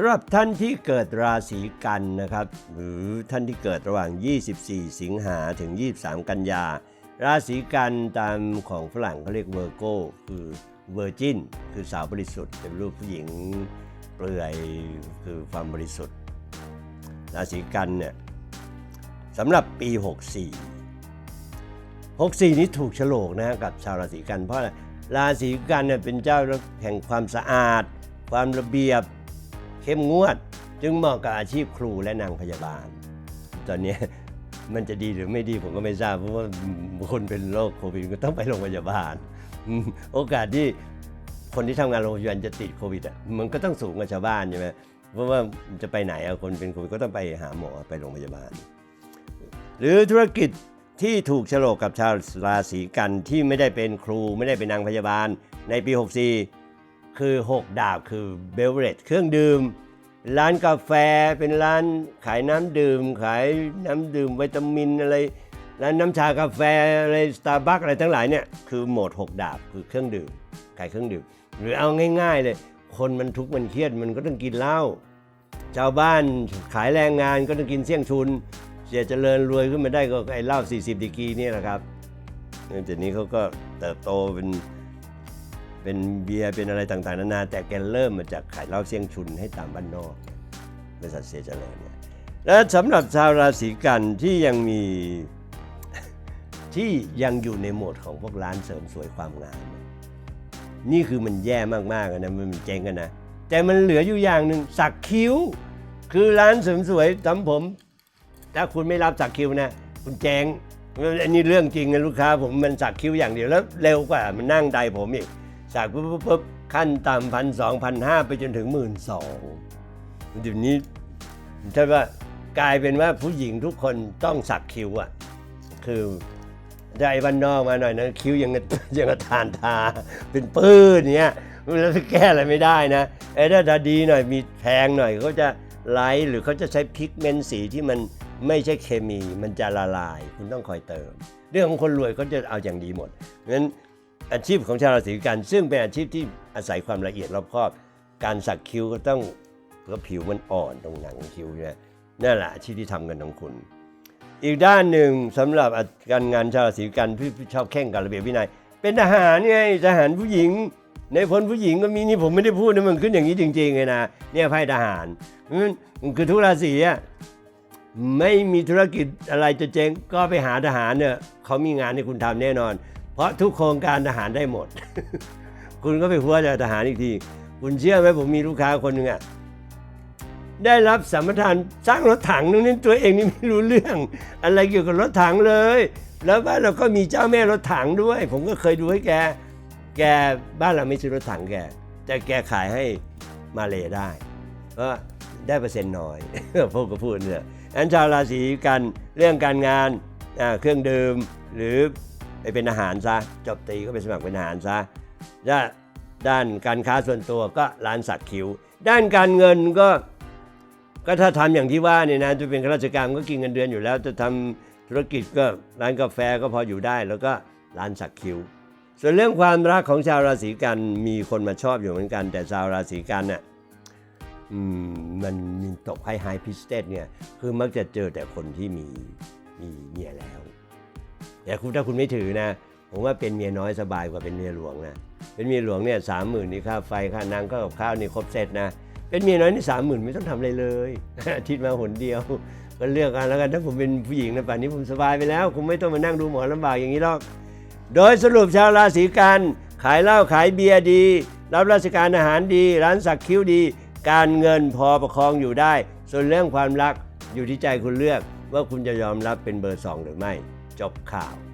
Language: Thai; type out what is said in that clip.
สำหรับท่านที่เกิดราศีกันนะครับ หรือท่านที่เกิดระหว่าง 24 สิงหาถึง 23 กันยา ราศีกันตามของฝรั่งเขาเรียกเวอร์โกคือเวอร์จินคือสาวบริสุทธิ์เป็นรูปผู้หญิงเปลือยคือความบริสุทธิ์ ราศีกันเนี่ยสำหรับปี 64 64 นี้ถูกฉลกนะกับชาวราศีกันเพราะอะไรราศีกันเนี่ยเป็นเจ้าแห่งความสะอาด ความระเบียบ เข้มงวด จึงเหมาะกับอาชีพครูและนางพยาบาล ตอนนี้มันจะดีหรือไม่ดีผมก็ไม่ทราบ เพราะว่าคนเป็นโรคโควิดก็ต้องไปโรงพยาบาล โอกาสที่คนที่ทำงานโรงพยาบาลจะติดโควิดอะมันก็ต้องสูงกว่าชาวบ้านใช่ไหมเพราะว่าจะไปไหนอะคนเป็นโควิดก็ต้องไปหาหมอไปโรงพยาบาล หรือธุรกิจที่ถูกโฉลกกับชาวราศีกันที่ไม่ได้เป็นครูไม่ได้เป็นนางพยาบาลในปี 64 คือ 6 ดาบคือเบลเร e เครื่องดื่ม ร้านกาแฟเป็นร้านขายน้ำดื่ม ขายน้ำดื่มวิตามินอะไรร้านน้ำชากาแฟอะไรสตาร์บัคอะไรทั้งหลายเนี่ยคือโหมด 6 ดาบคือเครื่องดื่มขายเครื่องดื่ม หรือเอาง่าย ๆ เลย คนมันทุกข์มันเครียดมันก็ต้องกินเหล้าชาวบ้านขายแรงงานก็ต้องกินเสี่ยงชุนเสียเจริญรวยขึ้นมาได้ก็ไอ้เหล้า40ดีกีนี่แหละครับแต่นี้เขาก็เติบโตเป็น เป็นเบียร์เป็นอะไรต่างๆนานาแต่แกเริ่มมาจากขายเหล้าเสี่ยงชุนให้ตามบ้านนอกบริษัทเสียเจริญเนี่ยแล้วสำหรับชาวราศีกันที่ยังมีที่ยังอยู่ในโหมดของพวกร้านเสริมสวยความงามนี่คือมันแย่มากๆนะมันเจ๊งกันนะแต่มันเหลืออยู่อย่างหนึ่งสักคิ้ว คือร้านเสริมสวยทำผม ถ้าคุณไม่รับสักคิ้วนะคุณแจงอันนี้เรื่องจริงนะลูกค้าผมมันสักคิ้วอย่างเดียวแล้วเร็วกว่ามันนั่งใดผมอีก สักปุ๊บปุ๊บปุ๊บขั้นต่ำพันสองพันห้าไปจนถึงหมื่นสองเดี๋ยวนี้ใช่ว่ากลายเป็นว่าผู้หญิงทุกคนต้องสักคิ้วอะ คือใจบ้านนอกมาหน่อยนะคิ้วยังยังทานทา เป็นปื้นเนี้ยแล้วจะแก้อะไรไม่ได้นะไอ้ถ้าดีหน่อยมีแพงหน่อยเขาจะไลท์หรือเขาจะใช้พิกเมนต์สีที่มันไม่ใช่เคมีมันจะละลาย คุณต้องคอยเติม เรื่องของคนรวยเขาจะเอาอย่างดีหมดงั้น อาชีพของชาวราศีกัน ซึ่งเป็นอาชีพที่อาศัยความละเอียดรอบคอบ การสักคิ้วก็ต้องเพราะผิวมันอ่อนตรงหนังคิ้วเนี่ยนั่นแหละอาชีพที่ทำกันของคุณ อีกด้านหนึ่งสำหรับการงานชาวราศีกันที่ชอบแข่งกับระเบียบวินัย เป็นทหารไงทหารผู้หญิง ในพลผู้หญิงก็มีนี่ผมไม่ได้พูดนะมันขึ้นอย่างนี้จริงๆเลยนะเนี่ยไพ่ทหารมันคือทุกราศีอะไม่มีธุรกิจอะไรจะเจ๊งก็ไปหาทหารเนี่ยเขามีงานให้คุณทำแน่นอน เพราะทุกโครงการทหารได้หมด คุณก็ไปหัวจากทหารอีกที คุณเชื่อไหมผมมีลูกค้าคนหนึ่งอะได้รับสัมปทานสร้างรถถังนึงนี่ตัวเองนี่ไม่รู้เรื่อง อะไรเกี่ยวกับรถถังเลย แล้วบ้านเราก็มีเจ้าแม่รถถังด้วย ผมก็เคยดูให้แก แกบ้านเราไม่ซื้อรถถังแก แต่แกขายให้มาเลได้ก็ได้เปอร์เซ็นต์น้อยพูดก็พูดเนี่ยอันชาวราศีกันเรื่องการงานเครื่องดื่มหรือ ไปเป็นอาหารซะจบตีก็ไปสมัครเป็นอาหารซะด้านด้านการค้าส่วนตัวก็ร้านสักคิ้ว ด้านการเงินก็ก็ถ้าทำอย่างที่ว่าเนี่ยนะจะเป็นข้าราชการก็กินเงินเดือนอยู่แล้ว จะทำธุรกิจก็ร้านกาแฟก็พออยู่ได้ แล้วก็ร้านสักคิ้ว ส่วนเรื่องความรักของชาวราศีกันมีคนมาชอบอยู่เหมือนกัน แต่ชาวราศีกันน่ะอืมมันมีตกไฮไฮพิสเตสเนี่ยคือมักจะเจอแต่คนที่มีมีเมียแล้ว แต่คุณถ้าคุณไม่ถือนะ ผมว่าเป็นเมียน้อยสบายกว่าเป็นเมียหลวงนะ เป็นเมียหลวงเนี่ยสามหมื่นนี่ค่าไฟค่าน้ำก็กับข้าวนี่ครบเสร็จนะ เป็นเมียน้อยนี่สามหมื่นไม่ต้องทำอะไรเลย อาทิตย์มาหนเดียวก็เลือกกันแล้วกันถ้าผมเป็นผู้หญิงนะป่านนี้ผมสบายไปแล้วคงไม่ต้องมานั่งดูหมอลำบากอย่างนี้หรอก โดยสรุปชาวราศีกันขายเหล้าขายเบียร์ดี รับราชการอาหารดี ร้านสักคิ้วดี การเงินพอประคองอยู่ได้ ส่วนเรื่องความรักอยู่ที่ใจคุณเลือกว่าคุณจะยอมรับเป็นเบอร์สองหรือไม่ จบข่าว